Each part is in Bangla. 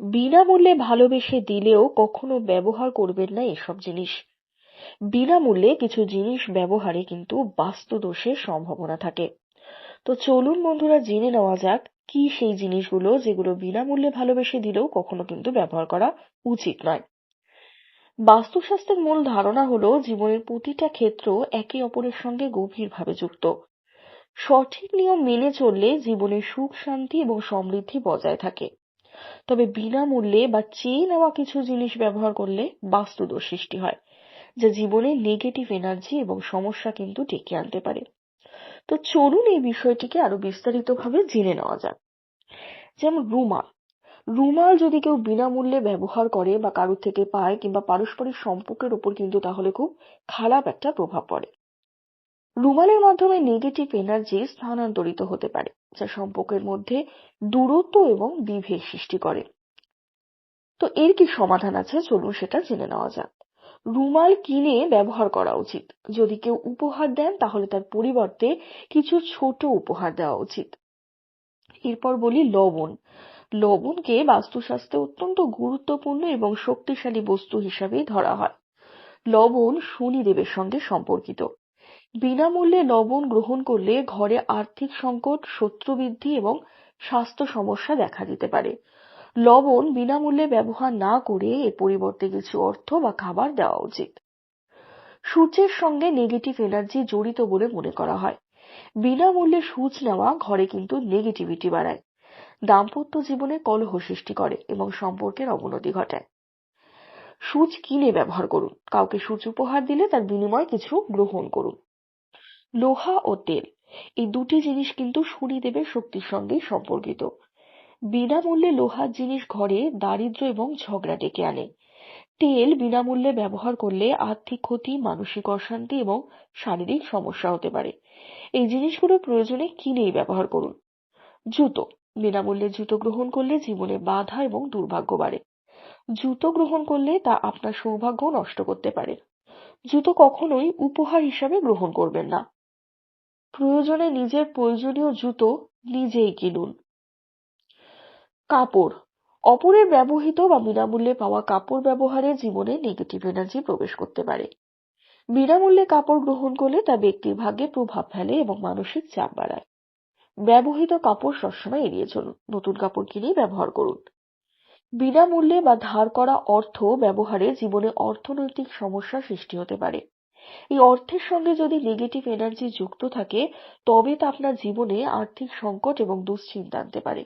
বিনামূল্যে ভালোবেসে দিলেও কখনো ব্যবহার করবেন না এসব জিনিস। বিনামূল্যে কিছু জিনিস ব্যবহারে কিন্তু বাস্তুদোষের সম্ভাবনা থাকে। তো চলুন বন্ধুরা, জেনে নেওয়া যাক কি সেই জিনিসগুলো যেগুলো বিনামূল্যে ভালোবেসে দিলেও কখনো কিন্তু ব্যবহার করা উচিত নয়। বাস্তুশাস্ত্রের মূল ধারণা হলো জীবনের প্রতিটা ক্ষেত্র একে অপরের সঙ্গে গভীরভাবে যুক্ত। সঠিক নিয়ম মেনে চললে জীবনে সুখ, শান্তি এবং সমৃদ্ধি বজায় থাকে। তবে বিনামূল্যে বা চেয়ে নেওয়া কিছু জিনিস ব্যবহার করলে বাস্তুদোষ সৃষ্টি হয়, যা জীবনে নেগেটিভ এনার্জি এবং সমস্যা কিন্তু ডেকে আনতে পারে। তো চলুন এই বিষয়টিকে আরও বিস্তারিতভাবে জেনে নেওয়া যাক। যেমন রুমাল। রুমাল যদি কেউ বিনামূল্যে ব্যবহার করে বা কারোর থেকে পায় কিংবা পারস্পরিক সম্পর্কের উপর কিন্তু তাহলে খুব খারাপ একটা প্রভাব পড়ে। রুমালের মাধ্যমে নেগেটিভ এনার্জি স্থানান্তরিত হতে পারে, যা সম্পর্কের মধ্যে দূরত্ব এবং বিভেদ সৃষ্টি করে। তো এর কি সমাধান আছে? চলুন সেটা জেনে নেওয়া যাক। রুমাল কিনে ব্যবহার করা উচিত। যদি কেউ উপহার দেন, তাহলে তার পরিবর্তে কিছু ছোট উপহার দেওয়া উচিত। এরপর বলি লবণ। লবণকে বাস্তুশাস্ত্রে অত্যন্ত গুরুত্বপূর্ণ এবং শক্তিশালী বস্তু হিসাবেই ধরা হয়। লবণ শনিদেবের সঙ্গে সম্পর্কিত। বিনামূল্যে লবণ গ্রহণ করলে ঘরে আর্থিক সংকট শত্রু বৃদ্ধি এবং স্বাস্থ্য সমস্যা দেখা দিতে পারে। লবণ বিনামূল্যে ব্যবহার না করে এর পরিবর্তে কিছু অর্থ বা খাবার দেওয়া উচিত। সূর্যের সঙ্গে নেগেটিভ এনার্জি জড়িত বলে মনে করা হয়। বিনামূল্যে সূচ নেওয়া ঘরে কিন্তু নেগেটিভিটি বাড়ায়। দাম্পত্য জীবনে কলহ সৃষ্টি করে এবং সম্পর্কের অবনতি ঘটায়। সূচ কিনে ব্যবহার করুন। কাউকে সূচ উপহার দিলে তার বিনিময়ে কিছু গ্রহণ করুন। লোহা ও তেল। এই দুটি জিনিস কিন্তু শনিদেবের শক্তির সঙ্গেই সম্পর্কিত। বিনামূল্যে লোহার জিনিস ঘরে দারিদ্র এবং ঝগড়া ডেকে আনে। তেল বিনামূল্যে ব্যবহার করলে আর্থিক ক্ষতি, মানসিক অশান্তি এবং শারীরিক সমস্যা হতে পারে। এই জিনিসগুলো প্রয়োজনে কিনেই ব্যবহার করুন। জুতো। বিনামূল্যে জুতো গ্রহণ করলে জীবনে বাধা এবং দুর্ভাগ্য বাড়ে। জুতো গ্রহণ করলে তা আপনার সৌভাগ্য নষ্ট করতে পারে। জুতো কখনোই উপহার হিসাবে গ্রহণ করবেন না। প্রয়োজনে নিজের প্রয়োজনীয় জুতো নিজেই কিনুন। কাপড়। অপরের ব্যবহৃত বা বিনামূল্যে পাওয়া কাপড় ব্যবহারে জীবনে নেগেটিভ এনার্জি প্রবেশ করতে পারে। বিনামূল্যে কাপড় গ্রহণ করলে তা ব্যক্তির ভাগ্যে প্রভাব ফেলে এবং মানসিক চাপ বাড়ায়। ব্যবহৃত কাপড় সবসময় এড়িয়ে চলুন, নতুন কাপড় কিনেই ব্যবহার করুন। বিনামূল্যে বা ধার করা অর্থ ব্যবহারে জীবনে অর্থনৈতিক সমস্যা সৃষ্টি হতে পারে। এই অর্থের সঙ্গে যদি নেগেটিভ এনার্জি যুক্ত থাকে, তবে তা আপনার জীবনে আর্থিক সংকট এবং দুশ্চিন্তা আনতে পারে।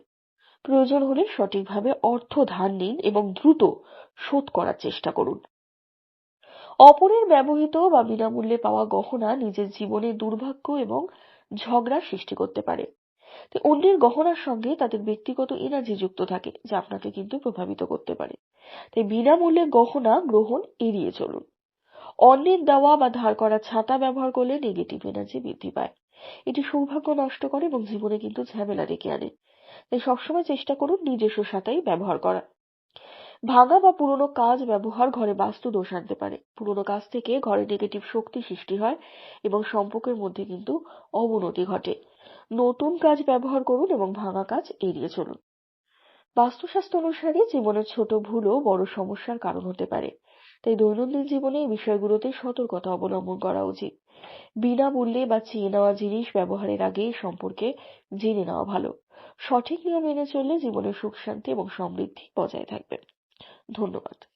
প্রয়োজন হলে সঠিকভাবে অর্থ ধার নিন এবং দ্রুত শোধ করার চেষ্টা করুন। অপরের ব্যবহৃত বা বিনামূল্যে পাওয়া গহনা নিজের জীবনে দুর্ভাগ্য এবং ঝগড়া সৃষ্টি করতে পারে। অন্যের গহনার সঙ্গে তাদের ব্যক্তিগত এনার্জি যুক্ত থাকে, যা আপনাকে কিন্তু প্রভাবিত করতে পারে। তাই বিনামূল্যে গহনা গ্রহণ এড়িয়ে চলুন। অন্যের দেওয়া বা ধার করা ছাতা ব্যবহার করলে নেগেটিভ এনার্জি বৃদ্ধি পায়। এটি সৌভাগ্য নষ্ট করে এবং জীবনে কিন্তু ঝামেলা ডেকে আনে। তাই সবসময় চেষ্টা করুন নিজস্ব সাতাই ব্যবহার করা। ভাঙা বা পুরনো কাজ ব্যবহার ঘরে বাস্তু দোষ আনতে পারে। পুরনো কাজ থেকে ঘরে নেগেটিভ শক্তি সৃষ্টি হয় এবং সম্পর্কের মধ্যে কিন্তু অবনতি ঘটে। নতুন কাজ ব্যবহার করুন এবং ভাঙা কাজ এড়িয়ে চলুন। বাস্তুশাস্ত্র অনুসারে জীবনের ছোট ভুলও বড় সমস্যার কারণ হতে পারে। তাই দৈনন্দিন জীবনে এই বিষয়গুলোতে সতর্কতা অবলম্বন করা উচিত। বিনামূল্যে বা চেয়ে নেওয়া জিনিস ব্যবহারের আগে সম্পর্কে জেনে নেওয়া ভালো। সঠিক নিয়ম মেনে চললে জীবনে সুখ শান্তি এবং সমৃদ্ধি বজায় থাকবে। ধন্যবাদ।